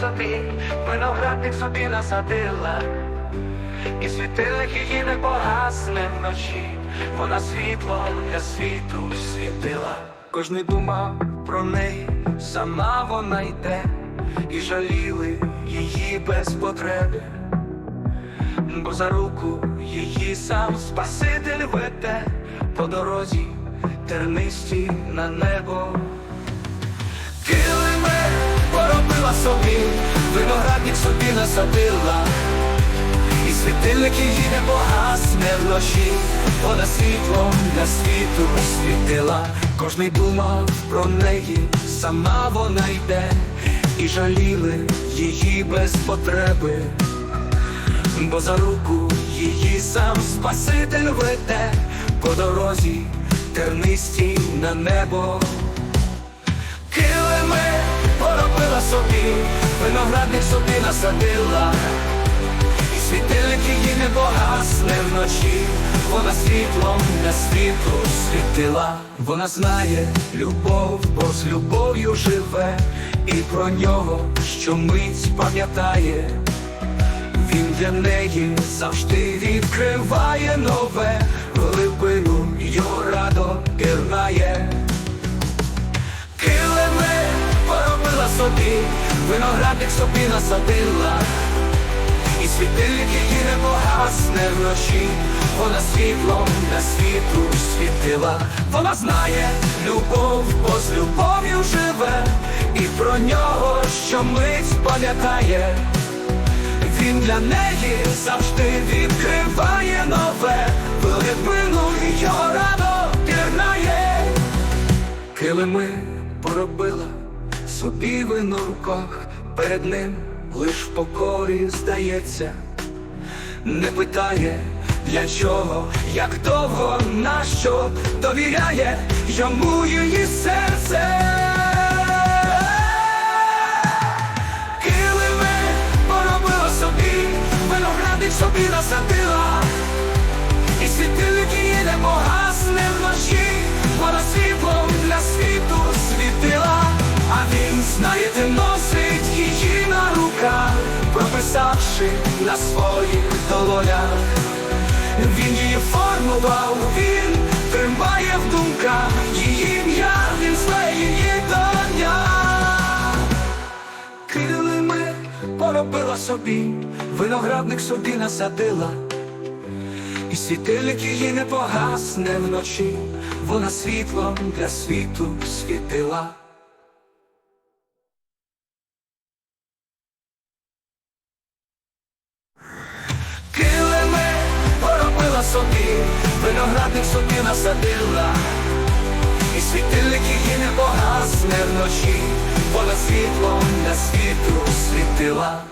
собі, виноградник собі насадила, і світильник її не погасне вночі, вона світло для світу світила. Кожний думав про неї, сама вона йде, і жаліли її без потреби, бо за руку її сам Спаситель веде по дорозі тернисті на небо. Килими собі, виноградник собі насадила, і світильник її не погасне вночі, вона світлом для світу світила, кожний думав про неї, сама вона йде, і жаліли її без потреби, бо за руку її сам Спаситель веде по дорозі тернистій на небо. Собі, виноградник собі насадила, і світильник її не погасне вночі, вона світлом для світу світила, вона знає любов, бо з любов'ю живе, і про нього щомить пам'ятає. Він для неї завжди відкриває собі, виноградник собі насадила, і світильник її не погасне вночі, вона світлом для світу світила, вона знає любов, бо з любов'ю живе, і про нього щомить пам'ятає. Він для неї завжди відкриває нове, глибину його рано пірнає. Килими поробила собі вино в руках, перед ним лиш в покорі здається, не питає для чого, як довго, на що довіряє йому її серце. Килими поробила собі, виноградник собі насадила, прописавши на своїх долонях. Він її формував, він тримає в думках її ім'я, він знає її до дня. Килими поробила собі, виноградник собі насадила, і світильник її не погасне вночі, вона світлом для світу світила. Собі, виноградник собі насадила, і світильник її не погасне вночі, вона світлом для світу світила.